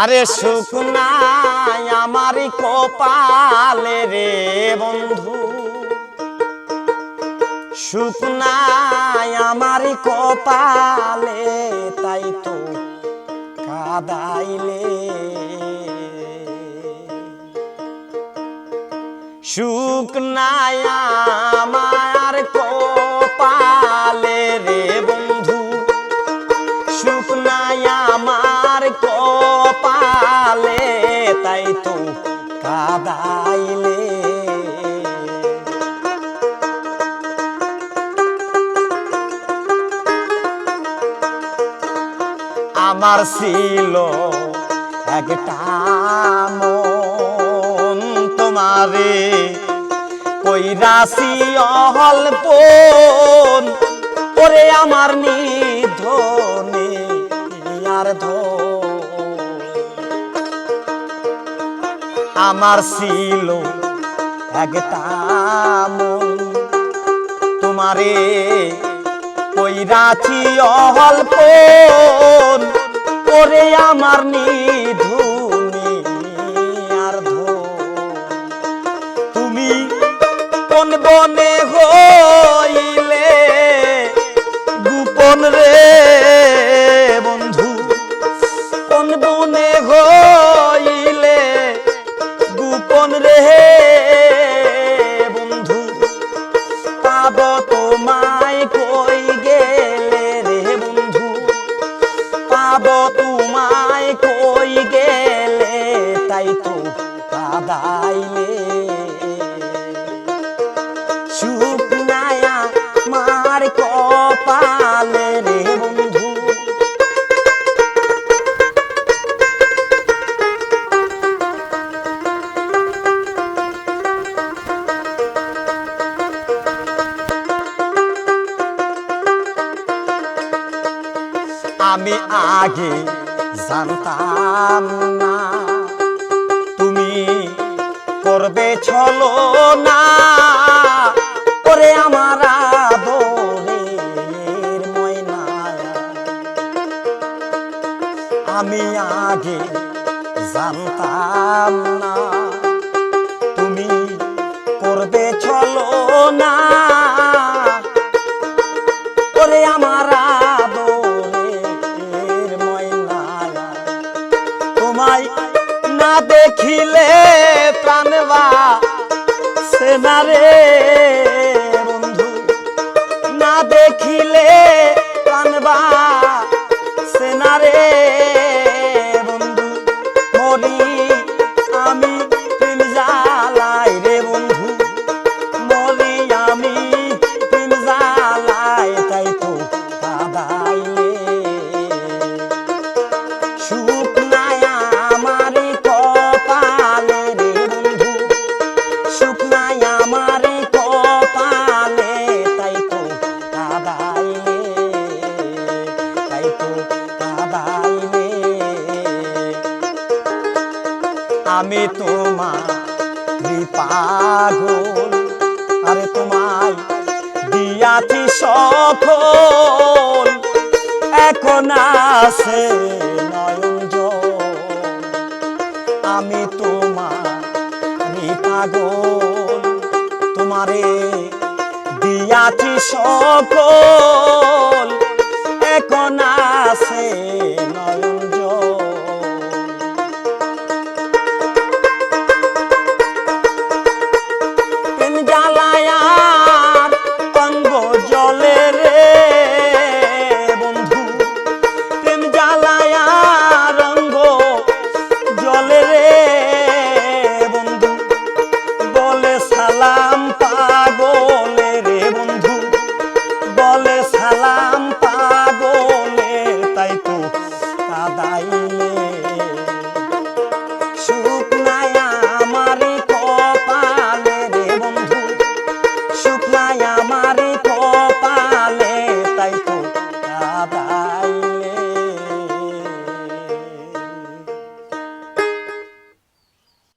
আরে সুখ আমার কপালে রে বন্ধু। সুখ আমার কপালে, তাই তো কাদাইলে। সুখ নাই আমার আমার ছিল একটা মন তোমারে রাশি অল্প ওরে আমার নিধনে আর ধন। আমার ছিল একটা তোমারে কই রাখি অল্প ওরে আমার নিধুনি আর ধো তুমি কোন বনে হইলে গোপন রে আমি আগে জানতাম না। তুমি করবে ছলো না করে আমার আদরের ময়না। আমি আগে জানতাম না। তুমি করবে ছলো না ওরে আমার সেনারে বন্ধু আমি তোমার পাগল আরে তোমায় দিয়াছি সফল। এখন আছে নয়ন জল। আমি তোমার পাগল তোমারে দিয়াছি সকল এখন